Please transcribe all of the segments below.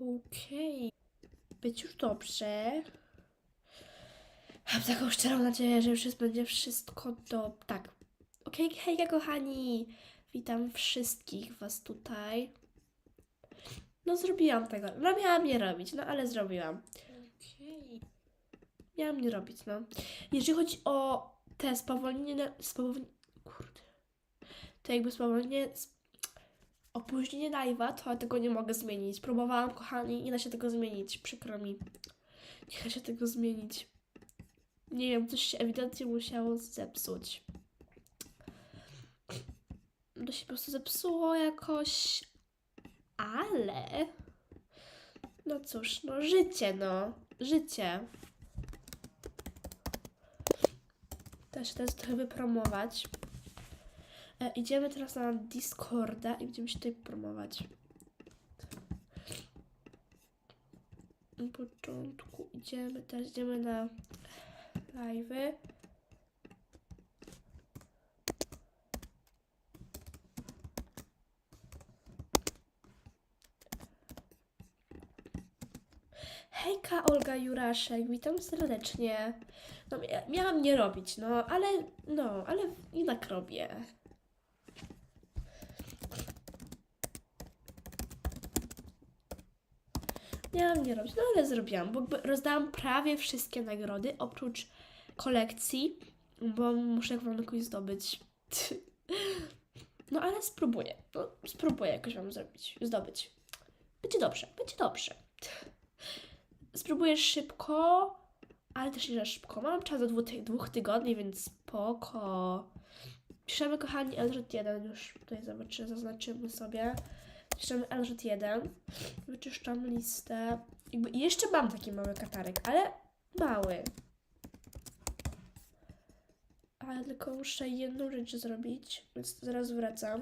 Okej. Być już dobrze. Mam taką szczerą nadzieję, że już jest, będzie wszystko do... Tak. Okej, hejka kochani. Witam wszystkich was tutaj. No zrobiłam tego. No miałam nie robić, no ale zrobiłam. Okej. Miałam nie robić, no. Jeżeli chodzi o te spowolnienie... spowolnienie kurde. To jakby spowolnienie... sp- Opóźnienie live'a, to ja tego nie mogę zmienić. Próbowałam, kochani, nie da się tego zmienić. Przykro mi. Nie da się tego zmienić. Nie wiem, coś się ewidentnie musiało zepsuć. To się po prostu zepsuło jakoś. Ale. No cóż, no życie, no. Życie. Też teraz trochę wypromować. E, idziemy teraz na Discorda i będziemy się tutaj promować. Na początku idziemy, teraz idziemy na live'y. Hejka, Olga Juraszek, witam serdecznie. No, mia- miałam nie robić, no, ale, no, ale jednak robię. Miałam nie robić, no ale zrobiłam, bo rozdałam prawie wszystkie nagrody, oprócz kolekcji, bo muszę wam jakoś zdobyć. No ale spróbuję, no spróbuję jakoś wam zrobić, zdobyć. Będzie dobrze, będzie dobrze. Spróbuję szybko, ale też nie za szybko. Mam czas do dwóch, ty- dwóch tygodni, więc spoko. Piszemy, kochani, LZ1 już tutaj zobaczymy, zaznaczymy sobie. Piszemy LZ1. Wyczyszczam listę. Jakby jeszcze mam taki mały katarek, ale mały. Ale tylko muszę jedną rzecz zrobić, więc zaraz wracam.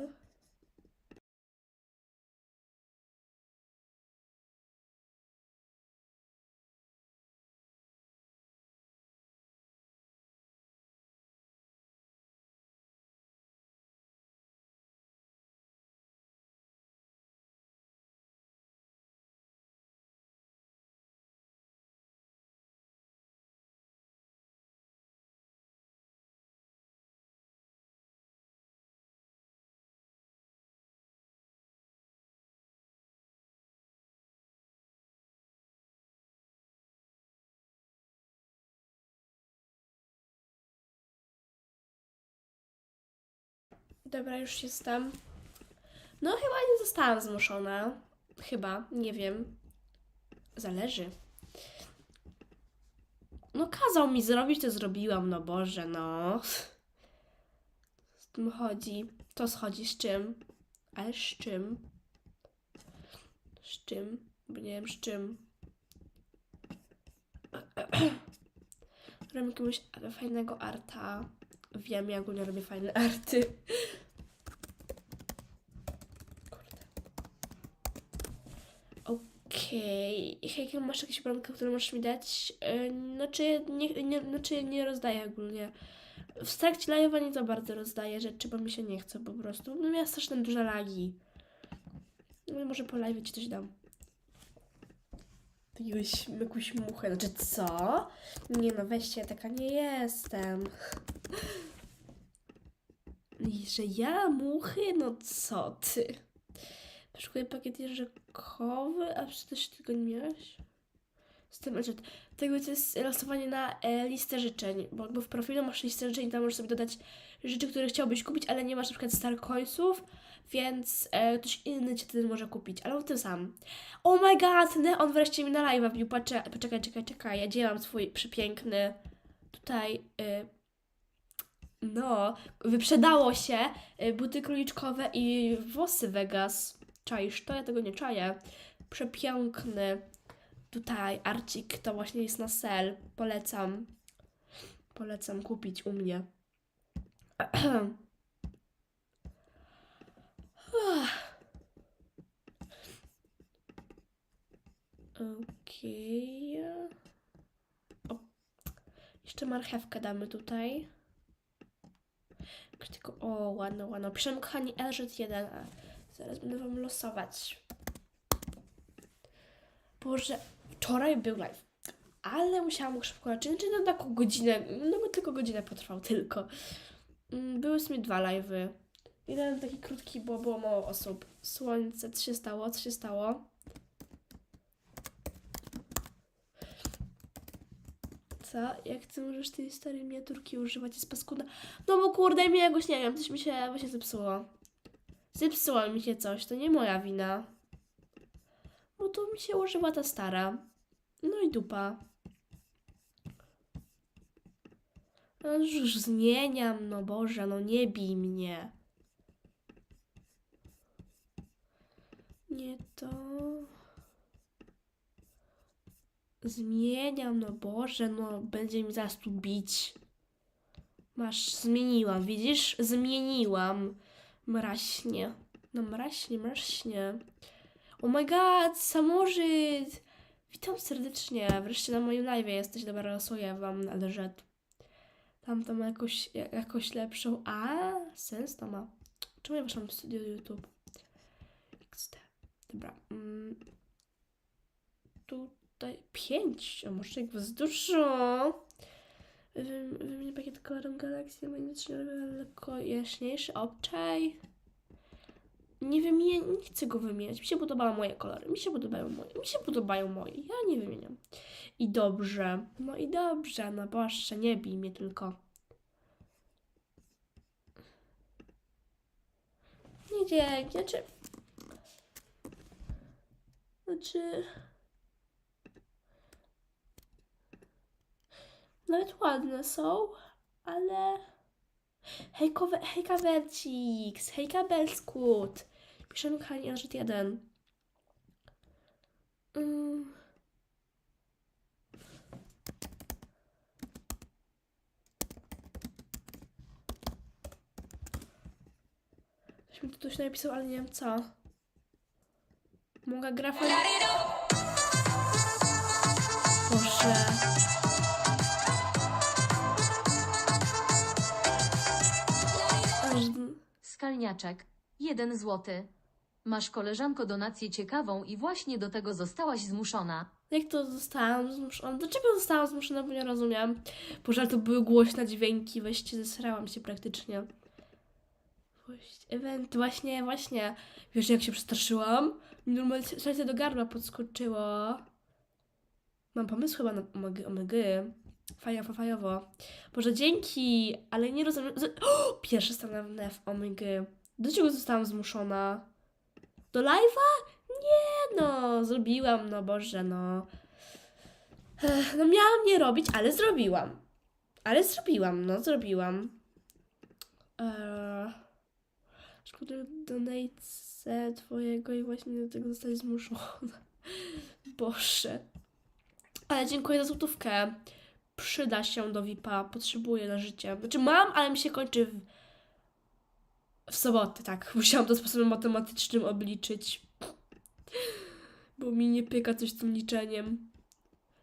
Dobra, już jestem. No chyba nie zostałam zmuszona. Chyba, nie wiem. Zależy. No kazał mi zrobić, to zrobiłam, no Boże, no. Z tym chodzi. To schodzi z czym? Ale z czym? Z czym? Bo nie wiem z czym. Robię jakiegoś fajnego arta. Wiem, ja ogólnie robię fajne arty. Okej. Hejka, masz jakieś bramkę, które możesz mi dać? Znaczy, nie, nie, znaczy nie rozdaję ogólnie. W trakcie live'a nie za bardzo rozdaję rzeczy, bo mi się nie chce po prostu. No miała strasznie duże lagi. No może po live ci coś dam. Jakąś, jakąś muchę. Znaczy co? Nie no, weźcie, taka nie jestem. I że ja muchy? No co ty? Poszukuję pakiet jeżykowy, a przecież tego nie miałeś? Z tym, że tego to jest losowanie na e, listę życzeń, bo jakby w profilu masz listę życzeń, tam możesz sobie dodać rzeczy, które chciałbyś kupić, ale nie masz na przykład star więc e, ktoś inny cię wtedy może kupić, ale ty sam. Oh my god, Neon wreszcie mi na live'a wbił, poczekaj, czekaj, czekaj, ja dziełam swój przepiękny tutaj... E, no, wyprzedało się y, buty króliczkowe i włosy Vegas. Czaisz to? Ja tego nie czaję. Przepiękny. Tutaj arcik to właśnie jest na sel. Polecam. Polecam kupić u mnie. Okej. O, Jeszcze marchewkę damy tutaj. Tylko, o, ładno, ładno. Piszemy, kochani, LZ1. a Zaraz będę wam losować. Boże, wczoraj był live, ale musiałam szybko naczynić, czy na taką godzinę, no bo tylko godzinę potrwał, tylko. Mm, Były w sumie dwa live'y. Jeden taki krótki, bo było mało osób. Słońce, się stało, stało? Co? Jak ty możesz tej starej miniaturki używać? Jest paskudna. No bo kurde, mi jakoś nie wiem, coś mi się właśnie zepsuło. Zepsuło mi się coś, to nie moja wina. Bo tu mi się używa ta stara. No i dupa. No już zmieniam, no Boże, no nie bij mnie. Nie to. Zmieniam, no Boże, no będzie mi zaraz tu bić. Masz, zmieniłam, widzisz? Zmieniłam. Mraśnie. No mraśnie, mraśnie. Oh my god, samorzyd! Witam serdecznie. Wreszcie na moim live jesteś. Dobra, losuję wam należy. Tam tam jakoś, jakoś lepszą. A, sens to ma. Czemu ja weszłam w studio YouTube? Dobra. Mm. Tutaj pięć. A może jak was dużo. Wym- Wymienię pakiet kolorem Galaxy magicznie lekko jaśniejszy obczaj. Nie wymienię, nie chcę go wymieniać. Mi się podobały moje kolory. Mi się podobają moje. Mi się podobają moje. Ja nie wymieniam. I dobrze. No i dobrze. No boże, nie bij mnie tylko. Nie dzięki. Znaczy... Znaczy... Nawet ładne są, ale... Hejka, hejka Vercix, hejka Belskut. Piszemy kochani Anżet 1. Mm. Ktoś mi tu coś napisał, ale nie wiem co. Mogę grafa... Boże. Aż... Skalniaczek. Jeden złoty. Masz koleżanko donację ciekawą i właśnie do tego zostałaś zmuszona. Jak to zostałam zmuszona? Dlaczego zostałam zmuszona, bo nie rozumiem. Boże, to były głośne dźwięki, weźcie, zesrałam się praktycznie. Event, właśnie, właśnie. Wiesz, jak się przestraszyłam? Normalnie serce do gardła podskoczyło. Mam pomysł chyba na omega. omega. Fajowo, fajowo. Boże, dzięki, ale nie rozumiem. O, pierwszy stan na w omega. Do czego zostałam zmuszona? Do live'a? Nie no, zrobiłam, no Boże, no. No miałam nie robić, ale zrobiłam. Ale zrobiłam, no zrobiłam. Eee, szkoda donate twojego i właśnie do tego zostać zmuszona. Boże. Ale dziękuję za złotówkę. Przyda się do VIP-a. Potrzebuję na życie. Znaczy mam, ale mi się kończy w, w sobotę, tak. Musiałam to sposobem matematycznym obliczyć. Bo mi nie pyka coś z tym liczeniem.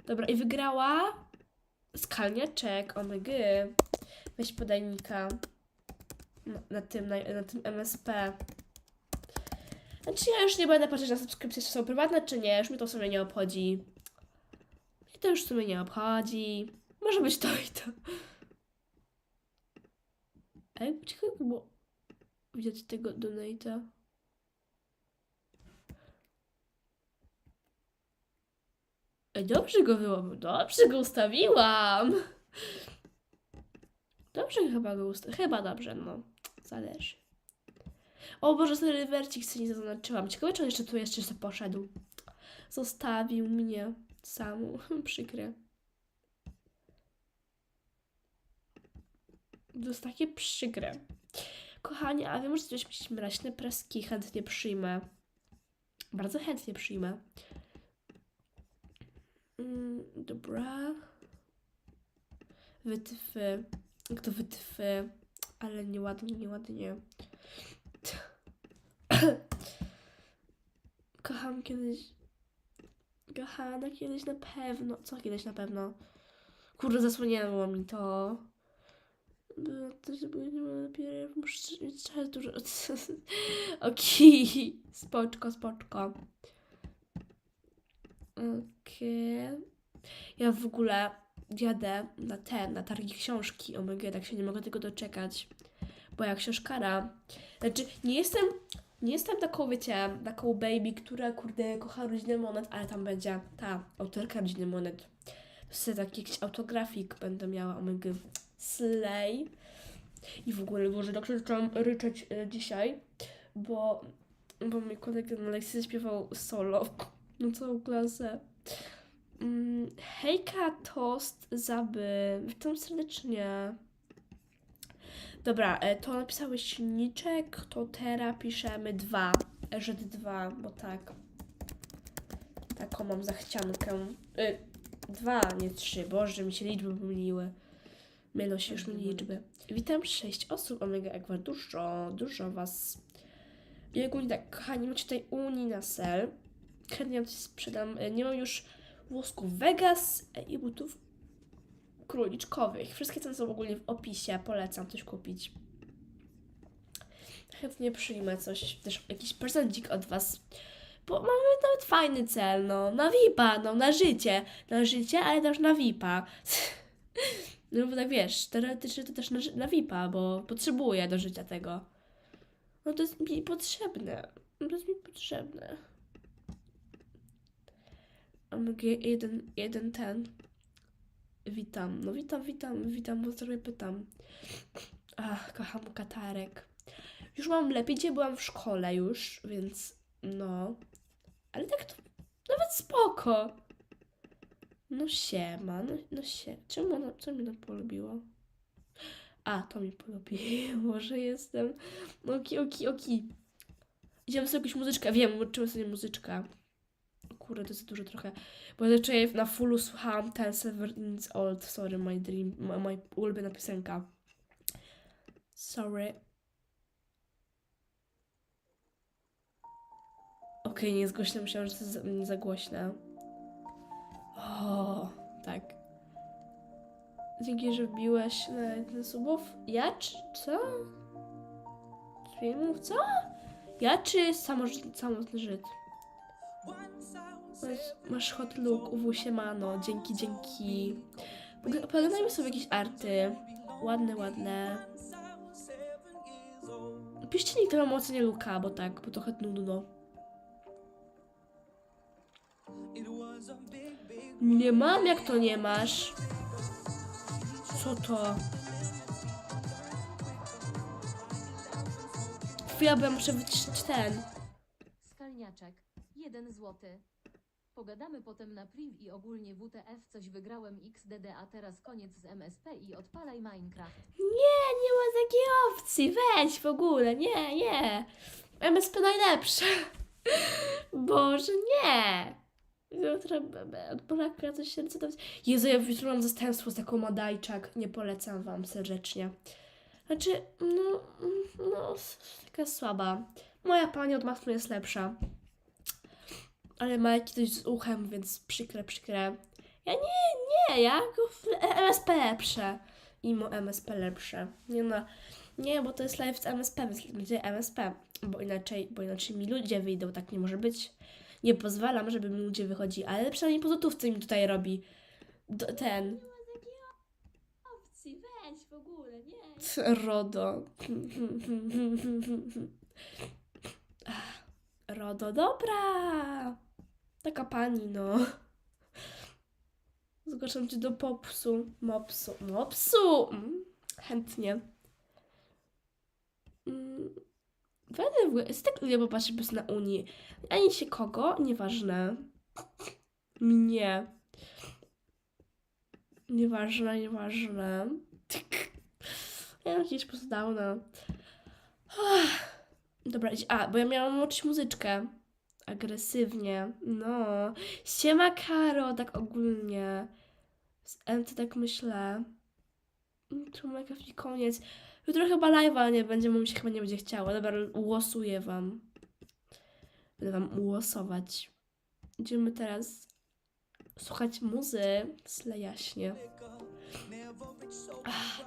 Dobra, i wygrała skalniaczek, omg. Weź podajnika. Na, na tym, na, na tym MSP. Znaczy ja już nie będę patrzeć na subskrypcje, czy są prywatne, czy nie. Już mi to w sumie nie obchodzi. Mnie to już w sumie nie obchodzi. Może być to i to. Ej, ciekawe było widzieć tego donate'a. Ej, dobrze go było, dobrze go ustawiłam. Dobrze chyba go ustawiłam. Chyba dobrze, no. Zależy. O Boże, sobie rywercik sobie nie zaznaczyłam. Ciekawe, czy on jeszcze tu jeszcze poszedł. Zostawił mnie samą. Przykre. To jest takie przykre. Kochani, a wy możecie coś mieć mraźne preski. Chętnie przyjmę. Bardzo chętnie przyjmę. Mm, dobra. Wytyfy. Jak to wytyfy? Ale nieładnie, nieładnie. Kocham kiedyś. Kochana kiedyś na pewno. Co kiedyś na pewno? Kurde, zasłonięło mi to. Było to, że były dopiero. Muszę dużo. Okej. Spoczko, spoczko. Okej. Ja w ogóle jadę na ten, na targi książki. O my God, tak się nie mogę tego doczekać. Bo ja książkara. Znaczy, nie jestem, nie jestem taką, wiecie, taką baby, która, kurde, kocha rodzinę monet, ale tam będzie ta autorka rodziny monet. To sobie taki jakiś autografik będę miała, o my God. Slay. I w ogóle, Boże, tak zaczęłam ryczeć e, dzisiaj, bo, bo mój kolega na lekcji śpiewał solo. No całą klasę. Mm, hejka, toast, zaby. Witam serdecznie. Dobra, e, to napisałeś silniczek, to teraz piszemy dwa. Rzet dwa, bo tak. Taką mam zachciankę. E, dwa, nie trzy. Boże, mi się liczby pomyliły. Mylą się już mi liczby. Witam sześć osób, Omega Egwa. Dużo, dużo was. I ogólnie tak, kochani, macie tutaj Unii na sel. Chętnie wam coś sprzedam. E, Nie mam już włosków Vegas e, i butów króliczkowych. Wszystkie ceny są ogólnie w opisie. Polecam coś kupić. Chętnie przyjmę coś, też jakiś prezencik od Was. Bo mamy nawet fajny cel, no. Na VIPa, no, na życie. Na życie, ale też na VIPa. No bo tak wiesz, teoretycznie to też na, na VIPa, bo potrzebuję do życia tego. No to jest mi potrzebne. No to jest mi potrzebne. AMG jeden, jeden ten. Witam. No witam, witam, witam, bo sobie pytam. Ach, kocham katarek. Już mam lepiej, dzisiaj byłam w szkole już, więc no. Ale tak to nawet spoko. No siema, no, no się. Czemu ona, co mi to polubiło? A, to mi polubiło, że jestem. Oki, oki, oki. Idziemy sobie jakąś muzyczkę. Wiem, uczymy sobie muzyczkę. Kurde, to jest dużo trochę. Bo zazwyczaj na fullu słuchałam ten Seven Old, sorry, my dream, my, my ulubiona piosenka. Sorry. Okej, nie jest głośno, myślałam, że to jest za, głośne. O, tak. Dzięki, że wbiłeś na jeden z subów. Ja czy co? Z co? Ja czy samotny Żyd? Masz, masz hot look, uwu się mano, dzięki, dzięki. Pog- Poglądajmy sobie jakieś arty. Ładne, ładne. Piszcie nikt wam ocenie Luka, bo tak, bo trochę nudno. Nie mam, jak to nie masz? Co to? Chwila, bo ja muszę wyciszyć ten. Skalniaczek. Jeden złoty. Pogadamy potem na priv i ogólnie WTF coś wygrałem XDD, a teraz koniec z MSP i odpalaj Minecraft. Nie, nie ma takiej opcji. Weź w ogóle, nie, nie. MSP najlepsze. Boże, nie. Jutro od Polaka coś się recytować. Jezu, ja mam zastępstwo z taką Madajczak. Nie polecam wam serdecznie. Znaczy, no, no, s- taka słaba. Moja pani od masnu jest lepsza. Ale ma jakieś z uchem, więc przykre, przykre. Ja nie, nie, ja MSP lepsze. Imo MSP lepsze. Nie no, nie, bo to jest live z MSP, więc będzie MSP. Bo inaczej, bo inaczej mi ludzie wyjdą, tak nie może być. Nie pozwalam, żeby mi ludzie wychodzi, ale przynajmniej po złotówce mi tutaj robi. Do, ten. Nie ma takiej opcji, weź w ogóle, nie. Rodo. Rodo, dobra. Taka pani, no. Zgłaszam cię do popsu. Mopsu. Mopsu! Mm, chętnie. Mm, Będę w ogóle. Jest tak lubię popatrzeć bez na Unii. Ani się kogo, nieważne. Mnie. Nieważne, nieważne. Ja mam jakieś po prostu downa. Dobra. A, bo ja miałam uczyć muzyczkę. Agresywnie. No. Siema Karo, tak ogólnie. Z MT tak myślę. Tu mam jakiś koniec. Jutro chyba live'a nie będzie, bo mi się chyba nie będzie chciało. Dobra, łosuję wam. Będę wam łosować. Idziemy teraz słuchać muzy. Sle jaśnie. Ach.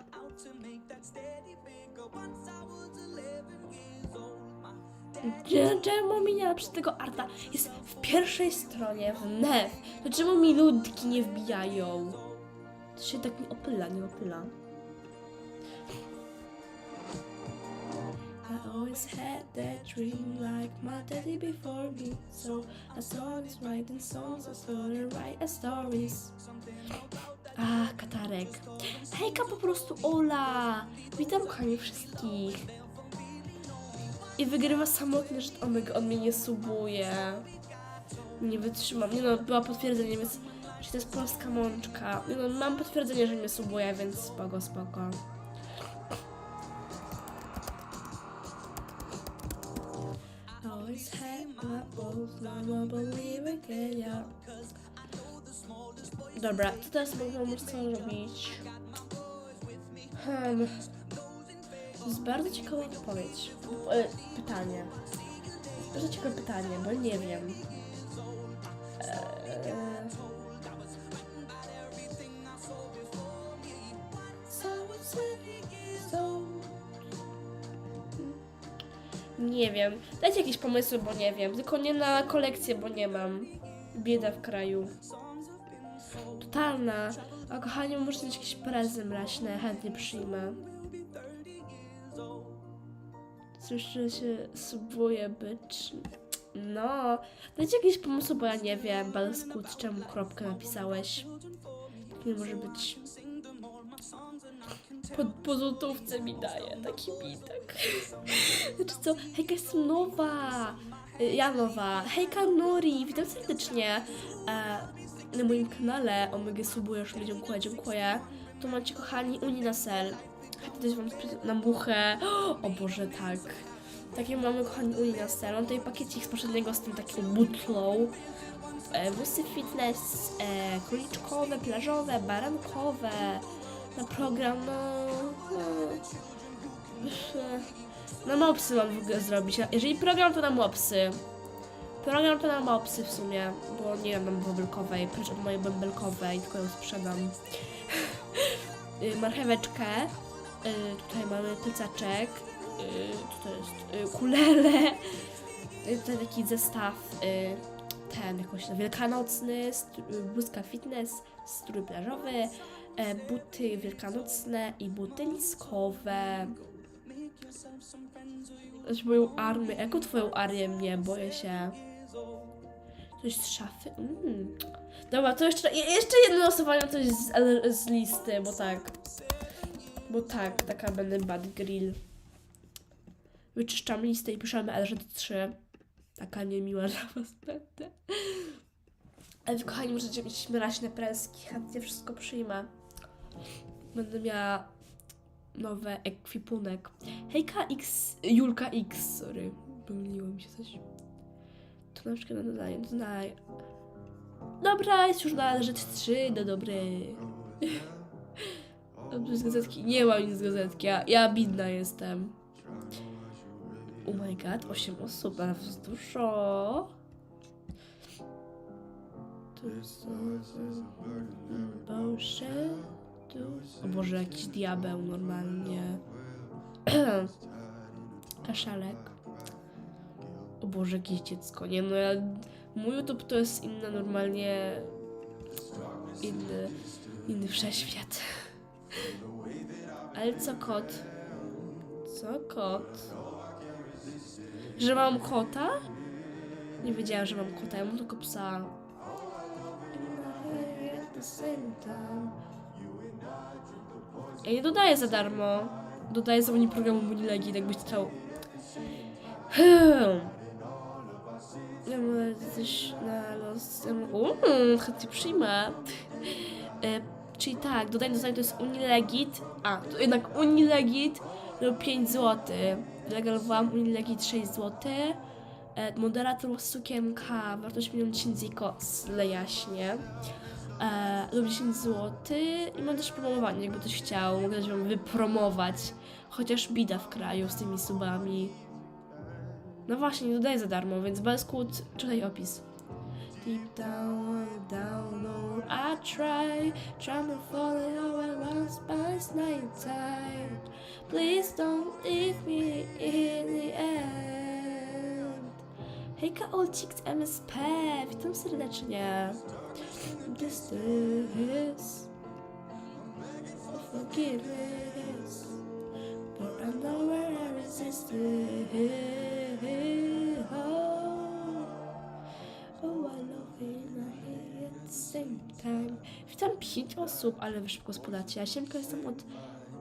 Cze- Czemu mi nie przy tego arta jest w pierwszej stronie, w? To czemu mi ludki nie wbijają? To się tak nie opyla, nie opyla. I always had that dream like my daddy before me. So I writing songs, I started stories. A, katarek. Hejka po prostu Ola! Witam kochani wszystkich. I wygrywa samotny, że on, on mnie nie subuje. Nie wytrzymam. Nie no, była potwierdzenie, więc... Czy to jest polska mączka? Nie no, mam potwierdzenie, że mnie subuje, więc spoko, spoko. Dobra, co teraz mogę co robić? Hmm. Jest bardzo ciekawa odpowiedź. E, pytanie. Bardzo ciekawe pytanie, bo nie wiem. So. Nie wiem. Dajcie jakieś pomysły, bo nie wiem. Tylko nie na kolekcję, bo nie mam. Bieda w kraju. Totalna. A kochani, muszę mieć jakiś prezent mraźny, chętnie przyjmę. Że się subuje bycz. No, dajcie jakieś pomysły, bo ja nie wiem. Balskut, czemu kropkę napisałeś? Nie może być. Po, po złotówce mi daje taki bitek. Znaczy co? Hejka jestem nowa. Y, Ja nowa. Hejka Nori, witam serdecznie. E, na moim kanale Omega subujesz mi, dziękuję, dziękuję. Tu macie kochani Uninasel. Też spre- na muchę. O Boże, tak. Takie mamy kochani Uninasel. Mam tutaj pakiecik z poprzedniego z tym taką butlą. E, fitness, e, króliczkowe, plażowe, barankowe. Na program, no... no na mopsy mam w ogóle zrobić. Jeżeli program, to na mopsy. Program to na mopsy w sumie, bo nie mam bąbelkowej, precz od mojej bąbelkowej, tylko ją sprzedam. Y, Marcheweczkę. Y, Tutaj mamy plecaczek. Co to jest? Y, Kulele. Tutaj taki zestaw. Ten jakoś wielkanocny, str- y, bluzka fitness, strój plażowy, e, buty wielkanocne i buty liskowe. Znaczy moją armię. Jaką twoją armię mnie? Boję się. Coś z szafy? Mm. Dobra, to jeszcze, je- jeszcze jedno losowanie coś z, z listy, bo tak. Bo tak, taka będę bad grill. Wyczyszczam listę i piszemy LZ3. Taka niemiła dla was będę. Ale kochani, możecie mieć mraźne preski. Chętnie wszystko przyjmę. Będę miała nowy ekwipunek. Hejka X, Julka X, sorry, pomyliło mi się coś. To na przykład na dodaję. Dobra, jest już na rzecz 3, no dobre. Dobrze, z gazetki. Nie mam nic z gazetki, ja, ja bidna jestem. Oh my god, 8 osób, ale dużo. Boże... O Boże, jakiś diabeł normalnie. Kaszalek. O Boże, jakieś dziecko. Nie no, ja... Mój YouTube to jest inna normalnie... Inny... Inny wszechświat. Ale co kot? Co kot? Że mam kota? Nie wiedziałam, że mam kota, ja mam tylko psa. Ja nie dodaję za darmo. Dodaję za mnie programu Monilegi, jakbyś chciał. Hmm. Ja mówię coś na los. Uuu, chętnie przyjmę. Czyli tak, dodaj do to jest Unilegit. A, to jednak Unilegit no 5 zł. Legalowałam Unilegit 6 zł. E, moderator sukienka, wartość 1 10 ziko, jaśnie. E, lub 10 zł. I mam też promowanie, jakby ktoś chciał. Mogę też wam wypromować. Chociaż bida w kraju z tymi subami. No właśnie, nie dodaję za darmo, więc Beskut, czytaj opis. Deep down, down, low, I try, try to follow our once past night time. Please don't leave me in the end. Hejka Olcik z MSP, witam serdecznie. This is forgiveness, but I'm nowhere I resist 10 osób, ale wy szybko spadacie. Ja siemka jestem od...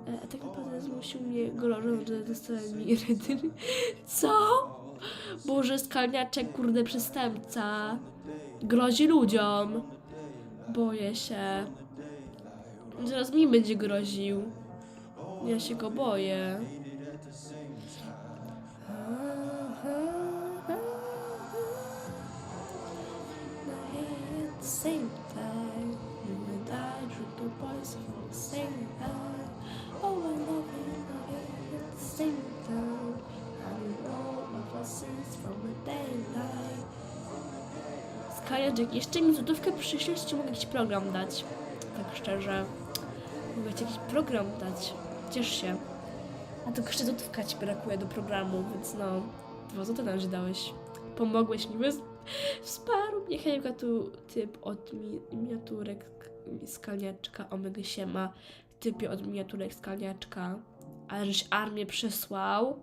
E, tak naprawdę zmusił mnie golorą, że dostałem mi rydyry. Co? Boże, skalniaczek, kurde, przestępca. Grozi ludziom. Boję się. Zaraz mi będzie groził. Ja się go boję. Skyjack, jeszcze mi złotówkę przyślesz, czy mogę jakiś program dać? Tak szczerze. Mogę ci jakiś program dać. Ciesz się. A to jeszcze złotówka ci brakuje do programu, więc no... Dwa złote nam się dałeś. Pomogłeś mi, bez... Wsparł mnie Hejka tu typ od mi, miniaturek skalniaczka Omega Siema. Typie od miniaturek skalniaczka. Ale żeś armię przesłał.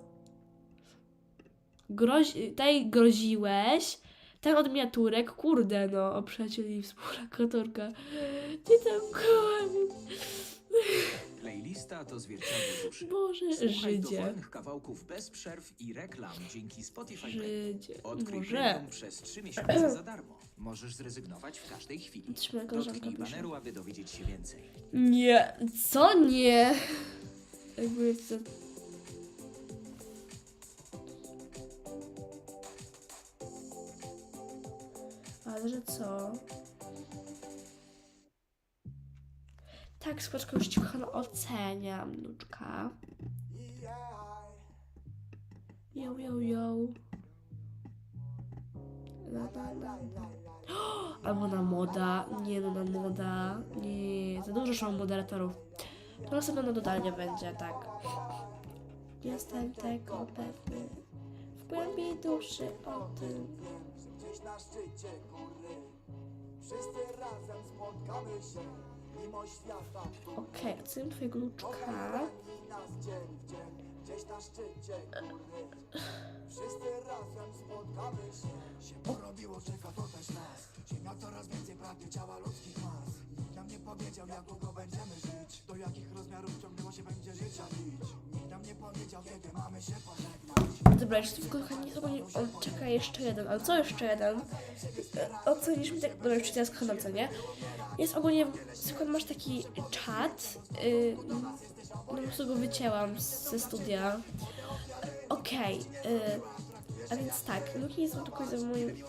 Grozi, tej groziłeś. Ten od miniaturek, kurde no, o przyjacieli współlokatorka. Nie tam kołem. Playlista to zwierciadło duszy. Boże, Słuchaj Żydzie. dowolnych kawałków bez przerw i reklam dzięki Spotify. Żydzie. Odkryj premium przez 3 miesiące za darmo. Możesz zrezygnować w każdej chwili. Trzymaj koleżanka Dotknij pisze. baneru, aby dowiedzieć się więcej. Nie, co nie? Jakby to... Ale że co? Tak, już ci kochana oceniam, nuczka. Yo, yo, yo. La, la, la, la. Albo na moda. Nie no, na moda. Nie, za dużo są moderatorów. To następne na dodanie będzie, tak. Jestem tego pewny. W głębi duszy o tym. Na szczycie góry. Wszyscy razem spotkamy się Mimo świata, który Okej, okay, oceniam twojego luczka. nas dzień w dzień Gdzieś na szczycie góry. Wszyscy razem spotkamy się. Się porobiło, czeka to też nas. Ziemia coraz więcej pragnie ciała ludzkich mas. Nikt nam nie powiedział, jak długo będziemy żyć. Do jakich rozmiarów ciągnęło się będzie życia nić Nie Dobra, jeszcze tylko kochani, on czeka jeszcze jeden, ale co jeszcze jeden? E, Ocenisz mi tak, dobra, już teraz kocham, co nie? Jest ogólnie, skąd masz taki czat, yy, no po prostu go wycięłam ze studia. Okej, yy, a więc tak, Luki jest do końca w moim...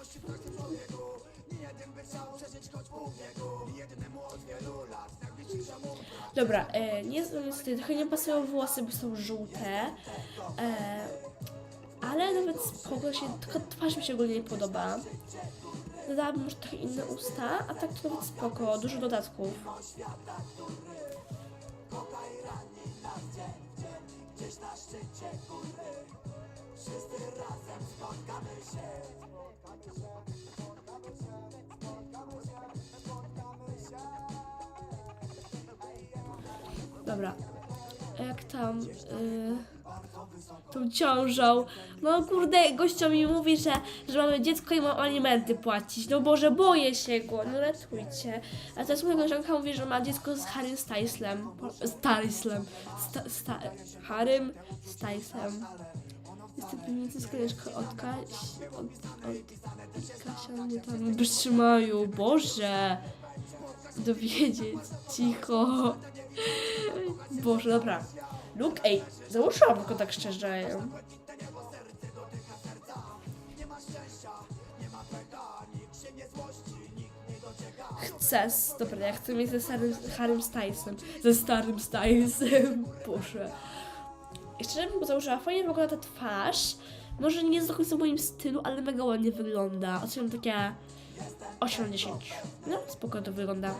Dobra, e, nie, niestety trochę nie pasują włosy, bo są żółte. E, ale nawet spoko się, tylko twarz mi się ogólnie nie podoba. Dodałabym może trochę inne usta, a tak to nawet spoko, dużo dodatków. Dobra, jak tam y, tą ciążą? No kurde, gościom mi mówi, że, że mamy dziecko i mam alimenty płacić. No Boże, boję się go, no ratujcie. A teraz moja koleżanka mówi, że ma dziecko z Harrym Styleslem. Styleslem. Sta, sta, Harrym Styleslem. Jestem piwnicy z koleżką od Kaś... Od, od Kasia mnie tam wytrzymają. Boże! Dowiedzieć. Cicho. Boże, dobra. Luke, ej, załóżłam go tak szczerze. Chcę, dobra, ja chcę mieć ze starym Harrym Stylesem. Ze starym Stylesem, Boże. Jeszcze bym go założyła, fajnie wygląda ta twarz. Może nie jest do końca w moim stylu, ale mega ładnie wygląda. Oceniam takie 8 na 10. No, spoko to wygląda.